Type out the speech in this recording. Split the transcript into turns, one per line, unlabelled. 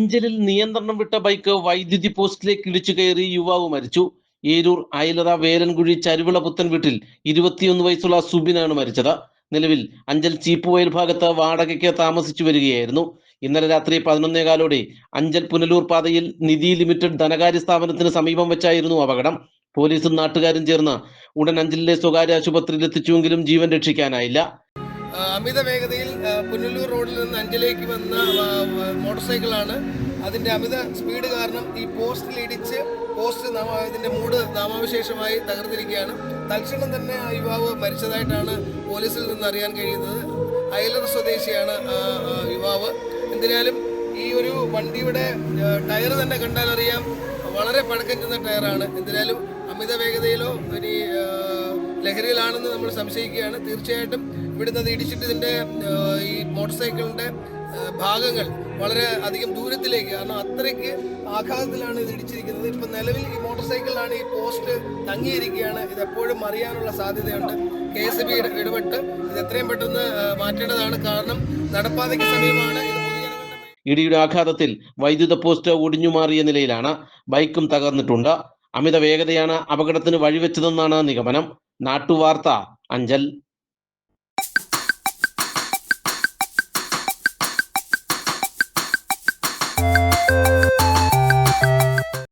അഞ്ചലിൽ നിയന്ത്രണം വിട്ട ബൈക്ക് വൈദ്യുതി പോസ്റ്റിലേക്ക് ഇടിച്ചു കയറി യുവാവ് മരിച്ചു. ഏരൂർ അയലറ വേലൻകുഴി ചരുവിള പുത്തൻ വീട്ടിൽ ഇരുപത്തിയൊന്ന് വയസ്സുള്ള സുബിനാണ് മരിച്ചത്. നിലവിൽ അഞ്ചൽ ചീപ്പുവയൽ ഭാഗത്ത് വാടകയ്ക്ക് താമസിച്ചു വരികയായിരുന്നു. ഇന്നലെ രാത്രി പതിനൊന്നേകാലോടെ അഞ്ചൽ പുനലൂർ പാതയിൽ നിധി ലിമിറ്റഡ് ധനകാര്യ സ്ഥാപനത്തിന് സമീപം വെച്ചായിരുന്നു അപകടം. പോലീസും നാട്ടുകാരും ചേർന്ന് ഉടൻ അഞ്ചലിലെ സ്വകാര്യ ആശുപത്രിയിൽ എത്തിച്ചുവെങ്കിലും ജീവൻ രക്ഷിക്കാനായില്ല.
അമിത വേഗതയിൽ പുനലൂർ റോഡിൽ നിന്ന് അഞ്ചലേക്ക് വന്ന മോട്ടോർ സൈക്കിളാണ്. അതിന്റെ അമിത സ്പീഡ് കാരണം ഈ പോസ്റ്റിൽ ഇടിച്ച് പോസ്റ്റ് നാമ- ഇതിന്റെ മൂട് നാമാവശേഷമായി തകർന്നിരിക്കുകയാണ്. തൽക്ഷണം തന്നെ ആ യുവാവ് മരിച്ചതായിട്ടാണ് പോലീസിൽ നിന്ന് അറിയാൻ കഴിയുന്നത്. അയലർ സ്വദേശിയാണ് യുവാവ്. എന്തിനാലും ഈ ഒരു വണ്ടിയുടെ ടയർ തന്നെ കണ്ടാൽ അറിയാം വളരെ പഴക്കം ചെന്ന ടയറാണ്. എന്തിനാലും അമിത വേഗതയിലോ ഇനി ലഹരിയിലാണെന്ന് നമ്മൾ സംശയിക്കുകയാണ്. തീർച്ചയായിട്ടും ഇവിടുന്ന് അത് ഇടിച്ചിട്ട് ഇതിന്റെ ഈ മോട്ടോർ സൈക്കിളിന്റെ ഭാഗങ്ങൾ വളരെ അധികം ദൂരത്തിലേക്ക് കാരണം അത്രയ്ക്ക് ആഘാതത്തിലാണ് ഇത് ഇടിച്ചിരിക്കുന്നത്. ഇപ്പം നിലവിൽ ഈ മോട്ടോർ സൈക്കിളിലാണ് ഈ പോസ്റ്റ് തങ്ങിയിരിക്കുകയാണ്. ഇത് എപ്പോഴും മറിയാനുള്ള സാധ്യതയുണ്ട്. കെ എസ് ബി ഇടപെട്ട് ഇത് എത്രയും പെട്ടെന്ന് മാറ്റേണ്ടതാണ്. കാരണം നടപ്പാതയ്ക്ക് സമയമാണ് ഇത്
ഇടിയുടെ ആഘാതത്തിൽ വൈദ്യുത പോസ്റ്റ് ഒടിഞ്ഞു മാറിയ നിലയിലാണ്. ബൈക്കും തകർന്നിട്ടുണ്ട്. അമിത വേഗതയാണ് അപകടത്തിന് വഴിവെച്ചതെന്നാണ് നിഗമനം. നാട്ടുവാർത്ത അഞ്ചൽ